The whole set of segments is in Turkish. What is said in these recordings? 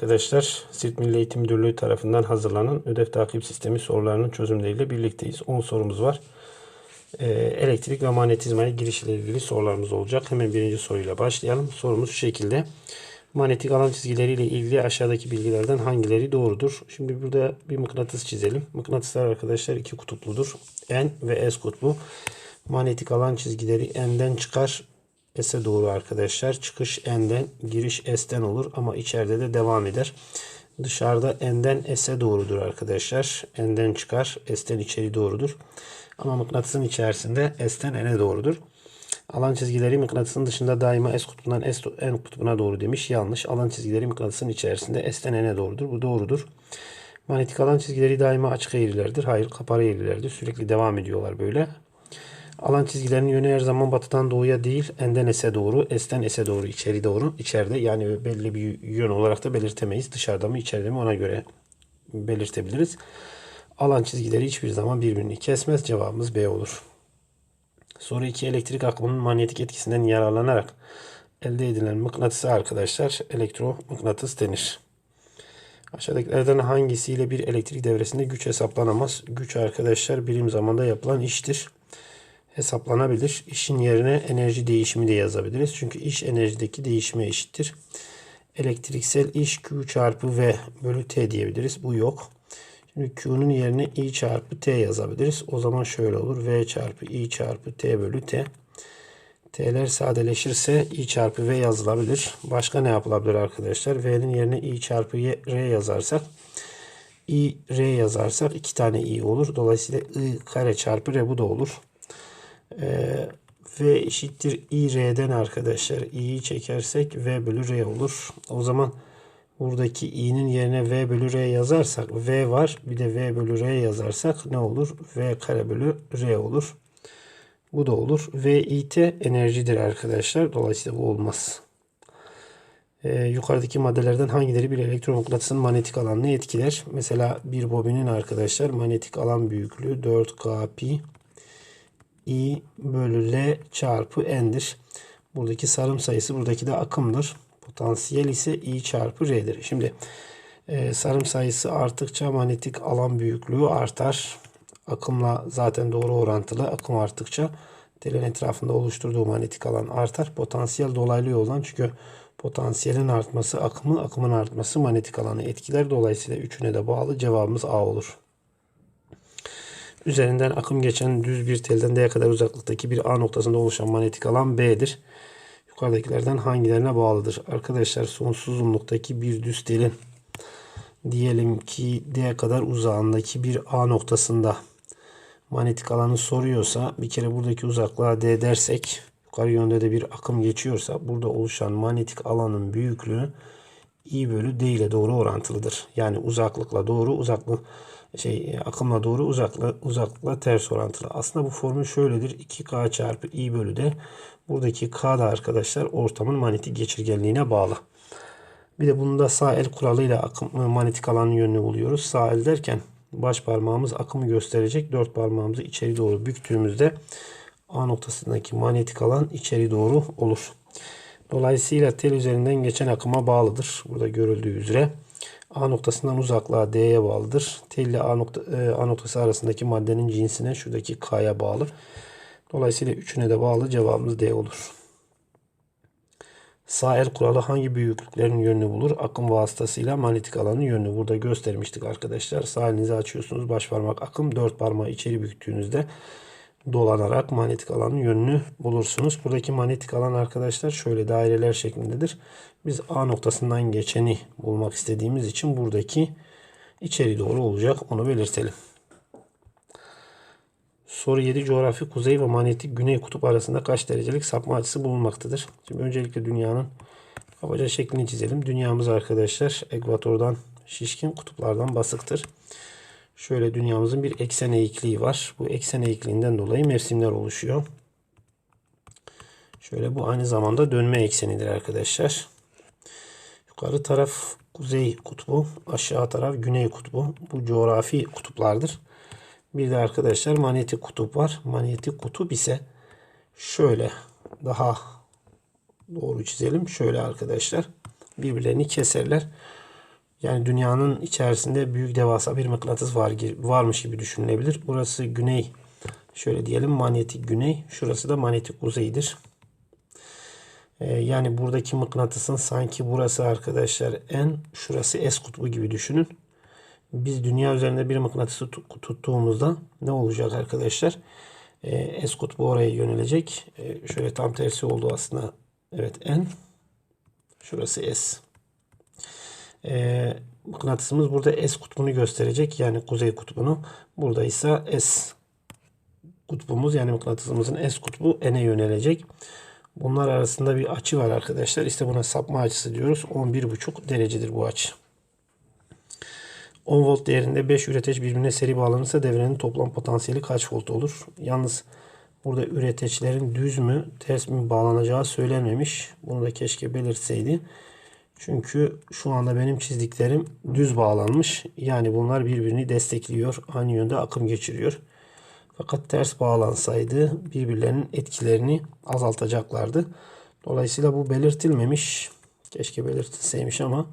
Arkadaşlar Sirt Milli Eğitim Müdürlüğü tarafından hazırlanan ödev takip sistemi sorularının çözümleriyle birlikteyiz. 10 sorumuz var. Ee, elektrik ve manyetizmaya giriş ile ilgili sorularımız olacak. Hemen birinci soruyla başlayalım. Sorumuz şu şekilde. Manyetik alan çizgileri ile ilgili aşağıdaki bilgilerden hangileri doğrudur? Şimdi burada bir mıknatıs çizelim. Mıknatıslar arkadaşlar iki kutupludur. N ve S kutbu. Manyetik alan çizgileri N'den çıkar. S'e doğru arkadaşlar. Çıkış N'den, giriş S'ten olur ama içeride de devam eder. Dışarıda N'den S'e doğrudur arkadaşlar. N'den çıkar, S'ten içeri doğrudur. Ama mıknatısın içerisinde S'ten N'e doğrudur. Alan çizgileri mıknatısın dışında daima S kutbundan S N kutbuna doğru demiş. Yanlış. Alan çizgileri mıknatısın içerisinde S'ten N'e doğrudur. Bu doğrudur. Manyetik alan çizgileri daima açık eğrilerdir. Hayır, kapalı eğrilerdir. Sürekli devam ediyorlar böyle. Alan çizgilerinin yönü her zaman batıdan doğuya değil, N'den S'e doğru, S'ten S'e doğru, içeri doğru, içeride. Yani belli bir yön olarak da belirtemeyiz. Dışarıda mı, içeride mi ona göre belirtebiliriz. Alan çizgileri hiçbir zaman birbirini kesmez. Cevabımız B olur. Soru 2. Elektrik akımının manyetik etkisinden yararlanarak elde edilen mıknatısı arkadaşlar elektromıknatıs denir. Aşağıdakilerden hangisiyle bir elektrik devresinde güç hesaplanamaz? Güç arkadaşlar birim zamanda yapılan iştir hesaplanabilir. İşin yerine enerji değişimi de yazabiliriz. Çünkü iş enerjideki değişime eşittir. Elektriksel iş Q çarpı V bölü T diyebiliriz. Bu yok. Şimdi Q'nun yerine I çarpı T yazabiliriz. O zaman şöyle olur. V çarpı I çarpı T bölü T. T'ler sadeleşirse I çarpı V yazılabilir. Başka ne yapılabilir arkadaşlar? V'nin yerine I çarpı R yazarsak I R yazarsak iki tane I olur. Dolayısıyla I kare çarpı R bu da olur. Ee, v eşittir i r'den arkadaşlar. i'yi çekersek v bölü r olur. O zaman buradaki i'nin yerine v bölü r yazarsak v var. Bir de v bölü r yazarsak ne olur? v kare bölü r olur. Bu da olur. v it enerjidir arkadaşlar. Dolayısıyla bu olmaz. Ee, yukarıdaki maddelerden hangileri bir elektromıknatısın manyetik alanını etkiler? Mesela bir bobinin arkadaşlar manyetik alan büyüklüğü 4K pi I bölü L çarpı N'dir. Buradaki sarım sayısı buradaki de akımdır. Potansiyel ise I çarpı R'dir. Şimdi e, sarım sayısı arttıkça manyetik alan büyüklüğü artar. Akımla zaten doğru orantılı. Akım arttıkça telin etrafında oluşturduğu manyetik alan artar. Potansiyel dolaylı yoldan çünkü potansiyelin artması akımı, akımın artması manyetik alanı etkiler. Dolayısıyla üçüne de bağlı cevabımız A olur. Üzerinden akım geçen düz bir telden D'ye kadar uzaklıktaki bir A noktasında oluşan manyetik alan B'dir. Yukarıdakilerden hangilerine bağlıdır? Arkadaşlar sonsuz uzunluktaki bir düz telin diyelim ki D kadar uzağındaki bir A noktasında manyetik alanı soruyorsa bir kere buradaki uzaklığa D dersek yukarı yönde de bir akım geçiyorsa burada oluşan manyetik alanın büyüklüğü I bölü D ile doğru orantılıdır. Yani uzaklıkla doğru uzaklık şey akımla doğru uzakla uzaklıkla ters orantılı. Aslında bu formül şöyledir. 2K çarpı I bölü D. Buradaki K da arkadaşlar ortamın manyetik geçirgenliğine bağlı. Bir de bunda sağ el kuralıyla akım, manyetik alanın yönünü buluyoruz. Sağ el derken baş parmağımız akımı gösterecek. Dört parmağımızı içeri doğru büktüğümüzde A noktasındaki manyetik alan içeri doğru olur. Dolayısıyla tel üzerinden geçen akıma bağlıdır. Burada görüldüğü üzere. A noktasından uzaklığa D'ye bağlıdır. T ile A, nokta, e, A noktası arasındaki maddenin cinsine şuradaki K'ya bağlı. Dolayısıyla üçüne de bağlı cevabımız D olur. Sağ el kuralı hangi büyüklüklerin yönünü bulur? Akım vasıtasıyla manyetik alanın yönünü burada göstermiştik arkadaşlar. Sağ elinizi açıyorsunuz. Baş parmak akım. Dört parmağı içeri büktüğünüzde dolanarak manyetik alanın yönünü bulursunuz. Buradaki manyetik alan arkadaşlar şöyle daireler şeklindedir. Biz A noktasından geçeni bulmak istediğimiz için buradaki içeri doğru olacak. Onu belirtelim. Soru 7 coğrafi kuzey ve manyetik güney kutup arasında kaç derecelik sapma açısı bulunmaktadır? Şimdi öncelikle dünyanın kabaca şeklini çizelim. Dünyamız arkadaşlar ekvatordan şişkin kutuplardan basıktır. Şöyle dünyamızın bir eksen eğikliği var. Bu eksen eğikliğinden dolayı mevsimler oluşuyor. Şöyle bu aynı zamanda dönme eksenidir arkadaşlar. Yukarı taraf kuzey kutbu, aşağı taraf güney kutbu. Bu coğrafi kutuplardır. Bir de arkadaşlar manyetik kutup var. Manyetik kutup ise şöyle daha doğru çizelim. Şöyle arkadaşlar birbirlerini keserler. Yani dünyanın içerisinde büyük devasa bir mıknatıs var varmış gibi düşünülebilir. Burası güney. Şöyle diyelim manyetik güney. Şurası da manyetik kuzeydir. Ee, yani buradaki mıknatısın sanki burası arkadaşlar en şurası S kutbu gibi düşünün. Biz dünya üzerinde bir mıknatısı tut- tuttuğumuzda ne olacak arkadaşlar? Ee, S kutbu oraya yönelecek. Ee, şöyle tam tersi oldu aslında. Evet N. Şurası S. Ee, mıknatısımız burada S kutbunu gösterecek. Yani kuzey kutbunu. Burada ise S kutbumuz yani mıknatısımızın S kutbu N'e yönelecek. Bunlar arasında bir açı var arkadaşlar. İşte buna sapma açısı diyoruz. 11,5 derecedir bu açı. 10 volt değerinde 5 üreteç birbirine seri bağlanırsa devrenin toplam potansiyeli kaç volt olur? Yalnız burada üreteçlerin düz mü ters mi bağlanacağı söylenmemiş. Bunu da keşke belirtseydi. Çünkü şu anda benim çizdiklerim düz bağlanmış. Yani bunlar birbirini destekliyor. Aynı yönde akım geçiriyor. Fakat ters bağlansaydı birbirlerinin etkilerini azaltacaklardı. Dolayısıyla bu belirtilmemiş. Keşke belirtilseymiş ama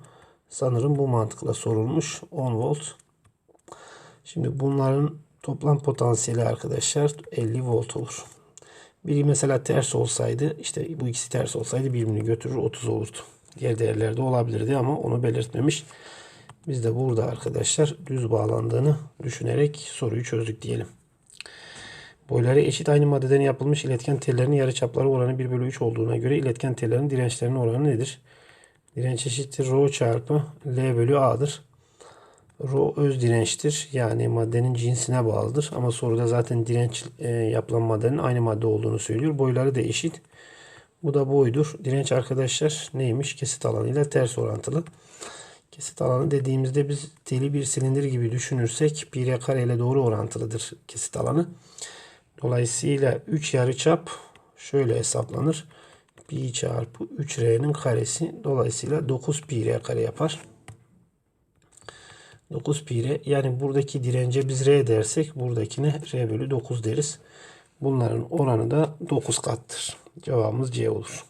sanırım bu mantıkla sorulmuş. 10 volt. Şimdi bunların toplam potansiyeli arkadaşlar 50 volt olur. Biri mesela ters olsaydı işte bu ikisi ters olsaydı birbirini götürür 30 olurdu. Diğer değerlerde olabilirdi ama onu belirtmemiş. Biz de burada arkadaşlar düz bağlandığını düşünerek soruyu çözdük diyelim. Boyları eşit aynı maddeden yapılmış iletken tellerin yarıçapları oranı 1 bölü 3 olduğuna göre iletken tellerin dirençlerinin oranı nedir? Direnç eşittir rho çarpı L bölü A'dır. Rho öz dirençtir. Yani maddenin cinsine bağlıdır. Ama soruda zaten direnç e, yapılan maddenin aynı madde olduğunu söylüyor. Boyları da eşit. Bu da boydur. Direnç arkadaşlar neymiş? Kesit alanıyla ters orantılı. Kesit alanı dediğimizde biz teli bir silindir gibi düşünürsek 1'e kare ile doğru orantılıdır kesit alanı. Dolayısıyla 3 yarıçap şöyle hesaplanır. Pi çarpı 3R'nin karesi. Dolayısıyla 9 pi R kare yapar. 9 pi R. Yani buradaki dirence biz R dersek buradakine R bölü 9 deriz. Bunların oranı da 9 kattır. Cevabımız C olur.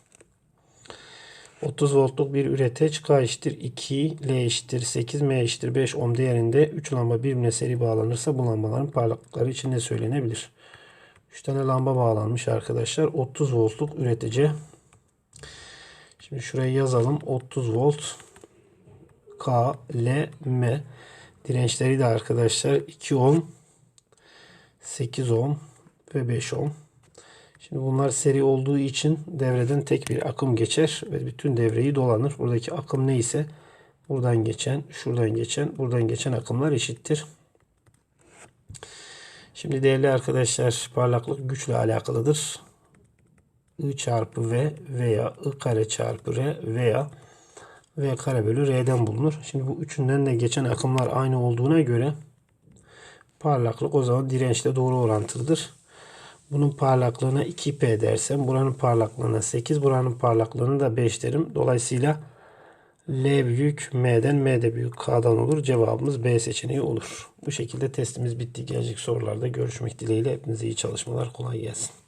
30 voltluk bir üreteç K eşittir 2, L eşittir 8, M eşittir 5 ohm değerinde 3 lamba birbirine seri bağlanırsa bu lambaların parlaklıkları için ne söylenebilir? 3 tane lamba bağlanmış arkadaşlar. 30 voltluk üretici. Şimdi şuraya yazalım. 30 volt K, L, M. Dirençleri de arkadaşlar 2 ohm, 8 ohm ve 5 ohm. Şimdi bunlar seri olduğu için devreden tek bir akım geçer ve bütün devreyi dolanır. Buradaki akım neyse buradan geçen, şuradan geçen, buradan geçen akımlar eşittir. Şimdi değerli arkadaşlar parlaklık güçle alakalıdır. I çarpı V veya I kare çarpı R veya V kare bölü R'den bulunur. Şimdi bu üçünden de geçen akımlar aynı olduğuna göre parlaklık o zaman dirençle doğru orantılıdır. Bunun parlaklığına 2P dersem buranın parlaklığına 8 buranın parlaklığına da 5 derim. Dolayısıyla L büyük M'den M de büyük K'dan olur. Cevabımız B seçeneği olur. Bu şekilde testimiz bitti. Gelecek sorularda görüşmek dileğiyle. Hepinize iyi çalışmalar. Kolay gelsin.